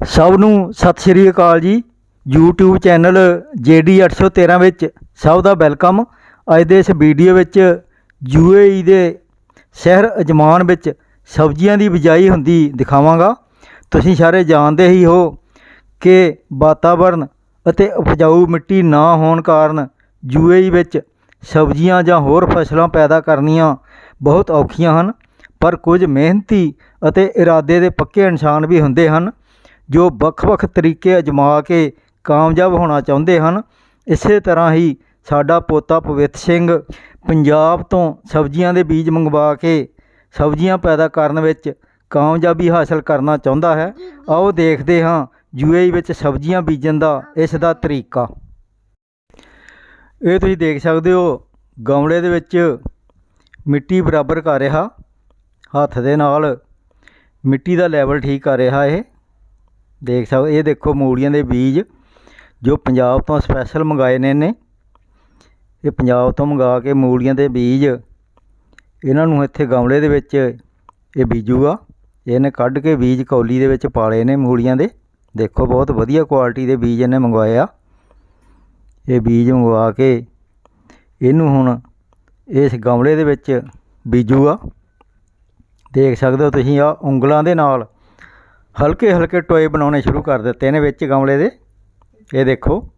ਸਭ ਨੂੰ ਸਤਿ ਸ਼੍ਰੀ ਅਕਾਲ ਜੀ। YouTube ਚੈਨਲ JD813 ਵਿੱਚ ਸਭ ਦਾ ਵੈਲਕਮ। ਅੱਜ ਦੇ ਇਸ ਵੀਡੀਓ ਵਿੱਚ UAE ਦੇ ਸ਼ਹਿਰ ਅਜਮਾਨ ਵਿੱਚ ਸਬਜ਼ੀਆਂ ਦੀ ਬਿਜਾਈ ਹੁੰਦੀ ਦਿਖਾਵਾਂਗਾ। ਤੁਸੀਂ ਸਾਰੇ ਜਾਣਦੇ ਹੀ ਹੋ ਕਿ ਵਾਤਾਵਰਨ ਅਤੇ ਉਪਜਾਊ ਮਿੱਟੀ ਨਾ ਹੋਣ ਕਾਰਨ UAE ਵਿੱਚ ਸਬਜ਼ੀਆਂ ਜਾਂ ਹੋਰ ਫਸਲਾਂ ਪੈਦਾ ਕਰਨੀਆਂ ਬਹੁਤ ਔਖੀਆਂ ਹਨ, ਪਰ ਕੁਝ ਮਿਹਨਤੀ ਅਤੇ ਇਰਾਦੇ ਦੇ ਪੱਕੇ ਇਨਸਾਨ ਵੀ ਹੁੰਦੇ ਹਨ। ਜੋ ਵੱਖ-ਵੱਖ ਤਰੀਕੇ ਅਜਮਾ ਕੇ ਕਾਮਯਾਬ ਹੋਣਾ ਚਾਹੁੰਦੇ ਹਨ, ਇਸੇ ਤਰ੍ਹਾਂ ਹੀ ਸਾਡਾ ਪੋਤਾ ਪਵਿੱਤ ਸਿੰਘ ਪੰਜਾਬ ਤੋਂ ਸਬਜ਼ੀਆਂ ਦੇ ਬੀਜ ਮੰਗਵਾ ਕੇ ਸਬਜ਼ੀਆਂ ਪੈਦਾ ਕਰਨ ਵਿੱਚ ਕਾਮਯਾਬੀ ਹਾਸਲ ਕਰਨਾ ਚਾਹੁੰਦਾ ਹੈ। ਆਓ ਦੇਖਦੇ ਹਾਂ ਯੂਏਈ ਵਿੱਚ ਸਬਜ਼ੀਆਂ ਬੀਜਣ ਦਾ ਇਸ ਦਾ ਤਰੀਕਾ। ਇਹ ਤੁਸੀਂ ਦੇਖ ਸਕਦੇ ਹੋ, ਗਮਲੇ ਦੇ ਵਿੱਚ ਮਿੱਟੀ ਬਰਾਬਰ ਕਰ ਰਿਹਾ, ਹੱਥ ਦੇ ਨਾਲ ਮਿੱਟੀ ਦਾ ਲੈਵਲ ਠੀਕ ਕਰ ਰਿਹਾ ਇਹ। ਦੇਖ ਸਕਦੇ ਇਹ ਦੇਖੋ ਮੂਲੀਆਂ ਦੇ ਬੀਜ, ਜੋ ਪੰਜਾਬ ਤੋਂ ਸਪੈਸ਼ਲ ਮੰਗਾਏ ਨੇ ਇਹਨੇ। ਇਹ ਪੰਜਾਬ ਤੋਂ ਮੰਗਾ ਕੇ ਮੂਲੀਆਂ ਦੇ ਬੀਜ, ਇਹਨਾਂ ਨੂੰ ਇੱਥੇ ਗਮਲੇ ਦੇ ਵਿੱਚ ਇਹ ਬੀਜੂਗਾ। ਇਹਨੇ ਕੱਢ ਕੇ ਬੀਜ ਕੌਲੀ ਦੇ ਵਿੱਚ ਪਾਲੇ ਨੇ ਮੂਲੀਆਂ ਦੇ। ਦੇਖੋ ਬਹੁਤ ਵਧੀਆ ਕੁਆਲਿਟੀ ਦੇ ਬੀਜ ਇਹਨੇ ਮੰਗਵਾਏ ਆ। ਇਹ ਬੀਜ ਮੰਗਵਾ ਕੇ ਇਹਨੂੰ ਹੁਣ ਇਸ ਗਮਲੇ ਦੇ ਵਿੱਚ ਬੀਜੂਗਾ। ਦੇਖ ਸਕਦੇ ਹੋ ਤੁਸੀਂ ਆ ਉਂਗਲਾਂ ਦੇ ਨਾਲ। ਹਲਕੇ ਹਲਕੇ ਟੋਏ ਬਣਾਉਣੇ ਸ਼ੁਰੂ ਕਰ ਦਿੱਤੇ ਨੇ ਵਿੱਚ ਗਮਲੇ ਦੇ। ਇਹ ਦੇਖੋ।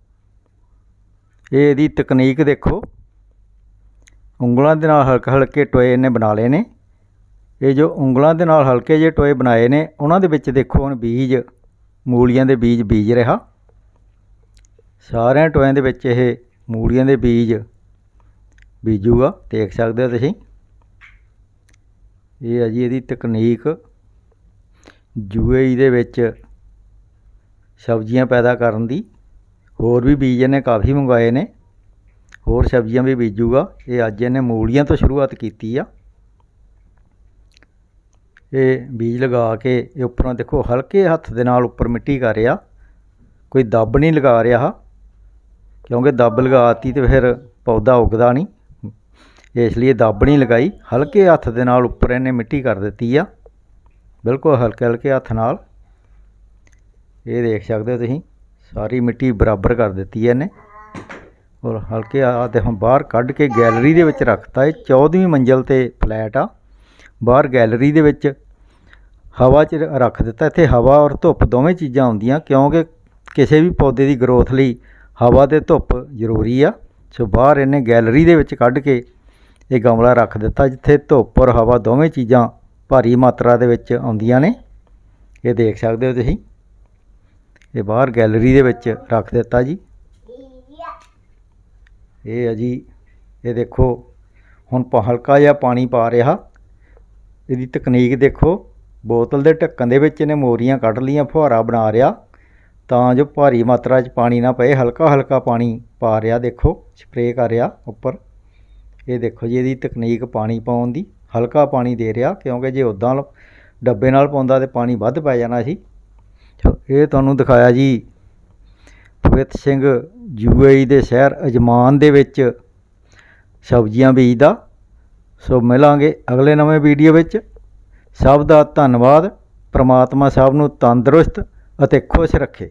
ਇਹ ਇਹਦੀ ਤਕਨੀਕ ਦੇਖੋ। ਉਂਗਲਾਂ ਦੇ ਨਾਲ ਹਲਕੇ ਹਲਕੇ ਟੋਏ ਇਹਨੇ ਬਣਾ ਲਏ ਨੇ। ਇਹ ਜੋ ਉਂਗਲਾਂ ਦੇ ਨਾਲ ਹਲਕੇ ਜਿਹੇ ਟੋਏ ਬਣਾਏ ਨੇ, ਉਹਨਾਂ ਦੇ ਵਿੱਚ ਦੇਖੋ ਹੁਣ ਬੀਜ, ਮੂਲੀਆਂ ਦੇ ਬੀਜ ਬੀਜ ਰਿਹਾ। ਸਾਰਿਆਂ ਟੋਇਆਂ ਦੇ ਵਿੱਚ ਇਹ ਮੂਲੀਆਂ ਦੇ ਬੀਜ ਬੀਜੂਗਾ, ਦੇਖ ਸਕਦੇ ਹੋ ਤੁਸੀਂ। ਇਹ ਹੈ ਜੀ ਇਹਦੀ ਤਕਨੀਕ। ਯੂ ਯੂਏਈ ਦੇ ਵਿੱਚ ਸਬਜ਼ੀਆਂ ਪੈਦਾ ਕਰਨ ਦੀ। ਹੋਰ ਵੀ ਬੀਜ ਇਹਨੇ ਕਾਫੀ ਮੰਗਵਾਏ ਨੇ। ਹੋਰ ਸਬਜ਼ੀਆਂ ਵੀ ਬੀਜੂਗਾ। ਇਹ ਅੱਜ ਇਹਨੇ ਮੂਲੀਆਂ ਤੋਂ ਸ਼ੁਰੂਆਤ ਕੀਤੀ ਆ। ਇਹ ਬੀਜ ਲਗਾ ਕੇ ਇਹ ਉੱਪਰੋਂ ਦੇਖੋ ਹਲਕੇ ਹੱਥ ਦੇ ਨਾਲ ਉੱਪਰ ਮਿੱਟੀ ਕਰ ਰਿਹਾ। ਕੋਈ ਦੱਬ ਨਹੀਂ ਲਗਾ ਰਿਹਾ। ਕਿਉਂਕਿ ਦੱਬ ਲਗਾਤੀ ਤੇ ਫਿਰ ਪੌਦਾ ਉੱਗਦਾ ਨਹੀਂ। ਇਸ ਲਈ ਦੱਬ ਨਹੀਂ ਲਗਾਈ। ਹਲਕੇ ਹੱਥ ਦੇ ਨਾਲ ਉੱਪਰ ਇਹਨੇ ਮਿੱਟੀ ਕਰ ਦਿੱਤੀ ਆ। ਬਿਲਕੁਲ ਹਲਕੇ ਹਲਕੇ ਹੱਥ ਨਾਲ। ਇਹ ਦੇਖ ਸਕਦੇ ਹੋ ਤੁਸੀਂ, ਸਾਰੀ ਮਿੱਟੀ ਬਰਾਬਰ ਕਰ ਦਿੱਤੀ ਹੈ ਇਹਨੇ। ਔਰ ਹਲਕੇ ਆ ਤੇ ਹੁਣ ਬਾਹਰ ਕੱਢ ਕੇ ਗੈਲਰੀ ਦੇ ਵਿੱਚ ਰੱਖਤਾ ਇਹ। 14ਵੀਂ ਮੰਜ਼ਲ ਤੇ ਫਲੈਟ ਆ। ਬਾਹਰ ਗੈਲਰੀ ਦੇ ਵਿੱਚ ਹਵਾ 'ਚ ਰੱਖ ਦਿੱਤਾ। ਇੱਥੇ ਹਵਾ ਔਰ ਧੁੱਪ ਦੋਵੇਂ ਚੀਜ਼ਾਂ ਆਉਂਦੀਆਂ ਕਿਉਂਕਿ ਕਿਸੇ ਵੀ ਪੌਦੇ ਦੀ ਗਰੋਥ ਲਈ ਹਵਾ ਤੇ ਧੁੱਪ ਜ਼ਰੂਰੀ ਆ। ਸੋ ਬਾਹਰ ਇਹਨੇ ਗੈਲਰੀ ਦੇ ਵਿੱਚ ਕੱਢ ਕੇ ਇਹ ਗਮਲਾ ਰੱਖ ਦਿੱਤਾ, ਜਿੱਥੇ ਧੁੱਪ ਔਰ ਹਵਾ ਦੋਵੇਂ ਚੀਜ਼ਾਂ ਭਾਰੀ ਮਾਤਰਾ ਦੇ ਵਿੱਚ ਆਉਂਦੀਆਂ ਨੇ। ਇਹ ਦੇਖ ਸਕਦੇ ਹੋ ਤੁਸੀਂ। ਇਹ ਬਾਹਰ ਗੈਲਰੀ ਦੇ ਵਿੱਚ ਰੱਖ ਦਿੱਤਾ ਜੀ। ਇਹ ਹੈ ਜੀ, ਇਹ ਦੇਖੋ, ਹੁਣ ਹਲਕਾ ਜਿਹਾ ਪਾਣੀ ਪਾ ਰਿਹਾ। ਇਹਦੀ ਤਕਨੀਕ ਦੇਖੋ, ਬੋਤਲ ਦੇ ਢੱਕਣ ਦੇ ਵਿੱਚ ਇਹਨੇ ਮੋਰੀਆਂ ਕੱਢ ਲੀਆਂ ਫੁਹਾਰਾ ਬਣਾ ਰਿਹਾ। ਤਾਂ ਜੋ ਭਾਰੀ ਮਾਤਰਾ 'ਚ ਪਾਣੀ ਨਾ ਪਏ, ਹਲਕਾ ਹਲਕਾ ਪਾਣੀ ਪਾ ਰਿਹਾ, ਦੇਖੋ, ਸਪਰੇਅ ਕਰ ਰਿਹਾ ਉੱਪਰ। ਇਹ ਦੇਖੋ ਜੀ, ਇਹਦੀ ਤਕਨੀਕ ਪਾਣੀ ਪਾਉਣ ਦੀ। ਹਲਕਾ ਪਾਣੀ ਦੇ ਰਿਹਾ, ਕਿਉਂਕਿ ਜੇ ਉਦਾਂ ਡੱਬੇ ਨਾਲ ਪਾਉਂਦਾ ਤੇ ਪਾਣੀ ਵੱਧ ਪੈ ਜਾਣਾ ਸੀ। ਇਹ ਤੁਹਾਨੂੰ ਦਿਖਾਇਆ ਜੀ। ਪਵਿੱਤ ਸਿੰਘ ਯੂਏਈ ਦੇ ਸ਼ਹਿਰ ਅਜਮਾਨ ਦੇ ਵਿੱਚ ਸਬਜ਼ੀਆਂ ਬੀਜਦਾ। ਸੋ ਮਿਲਾਂਗੇ ਅਗਲੇ ਨਵੇਂ ਵੀਡੀਓ ਵਿੱਚ। ਸਭ ਦਾ ਧੰਨਵਾਦ। ਪ੍ਰਮਾਤਮਾ ਸਭ ਨੂੰ ਤੰਦਰੁਸਤ ਅਤੇ ਖੁਸ਼ ਰੱਖੇ।